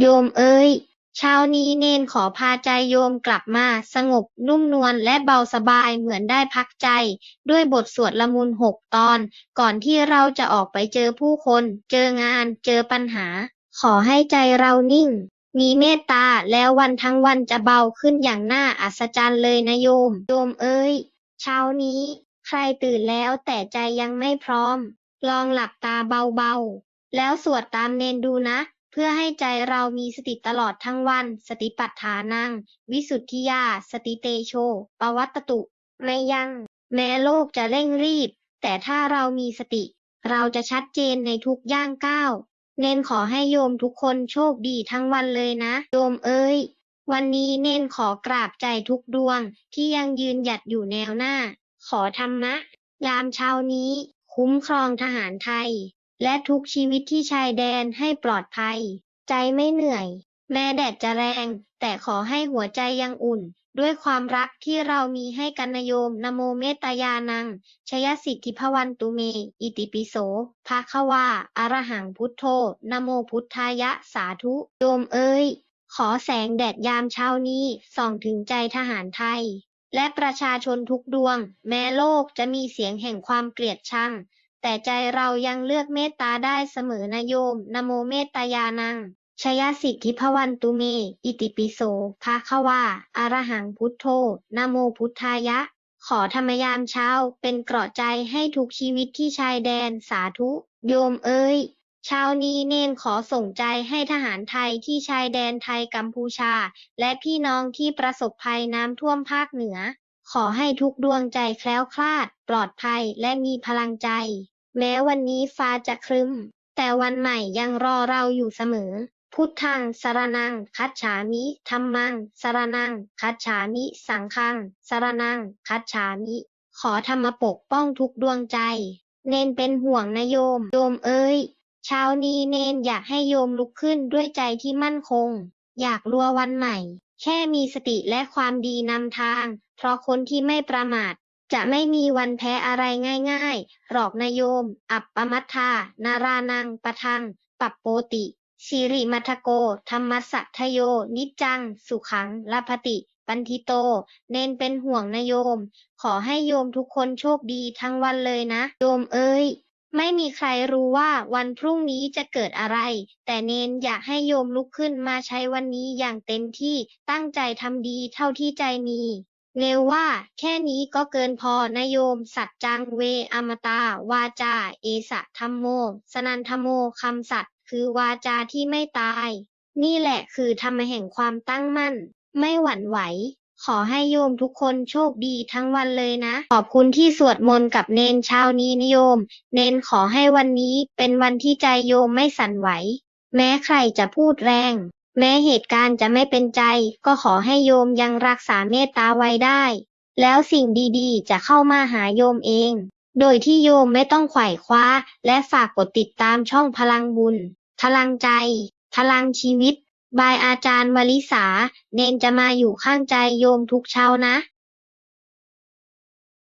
โยมเอ้ย เช้านี้เนนขอพาใจโยมกลับมา สงบนุ่มนวลและเบาสบายเหมือนได้พักใจ ด้วยบทสวดละมุนหกตอน ก่อนที่เราจะออกไปเจอผู้คน เจองาน เจอปัญหา ขอให้ใจเรานิ่ง มีเมตตาแล้ววันทั้งวันจะเบาขึ้นอย่างน่าอัศจรรย์เลยนะโยม โยมเอ้ย เช้านี้ ใครตื่นแล้วแต่ใจยังไม่พร้อม ลองหลับตาเบาๆ แล้วสวดตามเนนดูนะ เพื่อให้ใจเรามีสติตลอดทั้งวัน สติปัฏฐานัง วิสุทธิยา สติเตโช ปวัตตุ ไม่ยัง แม้โลกจะเร่งรีบ แต่ถ้าเรามีสติ เราจะชัดเจนในทุกย่างก้าวเน้นขอให้โยมทุกคนโชคดีทั้งวันเลยนะ โยมเอ้ย วันนี้เน้นขอกราบใจทุกดวง ที่ยังยืนหยัดอยู่แนวหน้า ขอธรรมะ ยามเช้านี้ คุ้มครองทหารไทย และทุกชีวิตที่ชายแดนให้ปลอดภัย ใจไม่เหนื่อย แม้แดดจะแรง แต่ขอให้หัวใจยังอุ่น ด้วยความรักที่เรามีให้กันนโยมนะโมเมตายานัง ชยสิทธิพวันตุเม อิติปิโสภาควาอะรหังพุทโธนโมพุทธายะสาธุโยมเอ้ย ขอแสงแดดยามเช้านี้ ส่องถึงใจทหารไทย และประชาชนทุกดวง แม้โลกจะมีเสียงแห่งความเกลียดชัง แต่ใจเรายังเลือกเมตตาได้เสมอนะโยม นะโมเมตตายานังชยสิทธิพวันตุเม อิติปิโสภาคะวาอะระหังพุทโธนะโมพุทธายะ ขอธรรมยามเช้าเป็นเกราะใจให้ทุกชีวิตที่ชายแดนสาธุ โยมเอ้ยเช้านี้เนนขอส่งใจให้ทหารไทยที่ชายแดนไทยกัมพูชา และพี่น้องที่ประสบภัยน้ำท่วมภาคเหนือ ขอให้ทุกดวงใจแคล้วคลาด ปลอดภัยและมีพลังใจ แม้วันนี้ฟ้าจะครึ้ม แต่วันใหม่ยังรอเราอยู่เสมอ พุทธังสารนัง คัจฉามิธัมมังสารนัง คัจฉามิ สังฆังสารนัง คัจฉามิ ขอธรรมปกป้องทุกดวงใจ เนนเป็นห่วงนะโยม โยมเอ้ย เช้านี้เนนอยากให้โยมลุกขึ้นด้วยใจที่มั่นคง อยากรัววันใหม่ แค่มีสติและความดีนำทาง เพราะคนที่ไม่ประมาท จะไม่มีวันแพ้อะไรง่ายๆ หรอกนายโยม อัปปมัทธานารานังปะทัง ปัปโปติสิริมัทโก ธรรมสัทธโย นิจจัง สุขังลพติ ปันทิโต เน้นเป็นห่วงนะโยม ขอให้โยมทุกคนโชคดีทั้งวันเลยนะ โยมเอ้ย ไม่มีใครรู้ว่าวันพรุ่งนี้จะเกิดอะไร แต่เนนอยากให้โยมลุกขึ้นมาใช้วันนี้อย่างเต็มที่ ตั้งใจทำดีเท่าที่ใจมี เร็วว่า แค่นี้ก็เกินพอนะโยม สัจจังเวอมตา วาจา เอสะธรรมโม สนันทโมคำสัตย์คือวาจาที่ไม่ตาย นี่แหละคือธรรมแห่งความตั้งมั่น ไม่หวั่นไหว ขอให้โยมทุกคนโชคดีทั้งวันเลยนะ ขอบคุณที่สวดมนต์กับเนนเช้านี้นะโยม เนนขอให้วันนี้เป็นวันที่ใจโยมไม่สั่นไหว แม้ใครจะพูดแรง แม้เหตุการณ์จะไม่เป็นใจ ก็ขอให้โยมยังรักษาเมตตาไว้ได้ แล้วสิ่งดีๆ จะเข้ามาหาโยมเอง โดยที่โยมไม่ต้องไขว่คว้า และฝากกดติดตามช่องพลังบุญ พลังใจ พลังชีวิต บายอาจารย์วลิสาเนนจะมาอยู่ข้างใจโยมทุกเช้านะ